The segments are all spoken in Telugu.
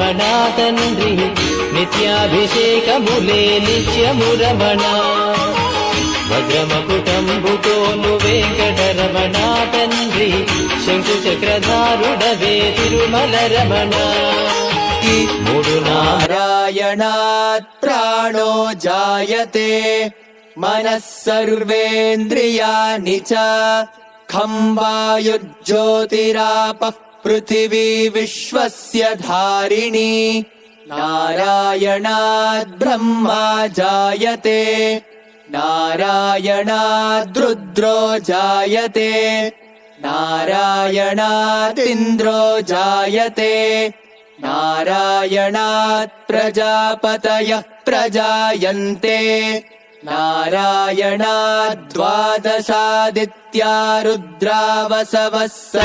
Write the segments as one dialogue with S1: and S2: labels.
S1: రమణ తండ్రి నిత్యాభిషేకములే నిత్యము రమణ భద్రమకుటంబుతోను వెంకట రమణ తండ్రి శంకు చక్రధారుడవే తిరుమల రమణ మూడు
S2: నారాయణాత్ ప్రాణో జాయతే మనస్సర్వేంద్రియాని చ ఖంబాయుజ్యోతిరాపః पृथिवी विश्वस्य धारिणी। नारायणात् ब्रह्मा जायते। नारायणाद्रुद्रो जायते। नारायणादिन्द्रो जायते। नारायणात् प्रजापतयः प्रजायन्ते। नारायणाद्वादशादित्या रुद्रावसवः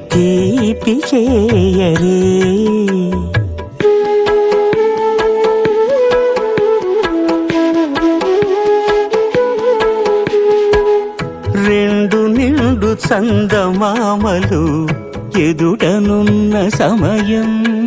S3: తీపి చేయరే. రెండు నిండు చందమామలు ఎదుటనున్న సమయం.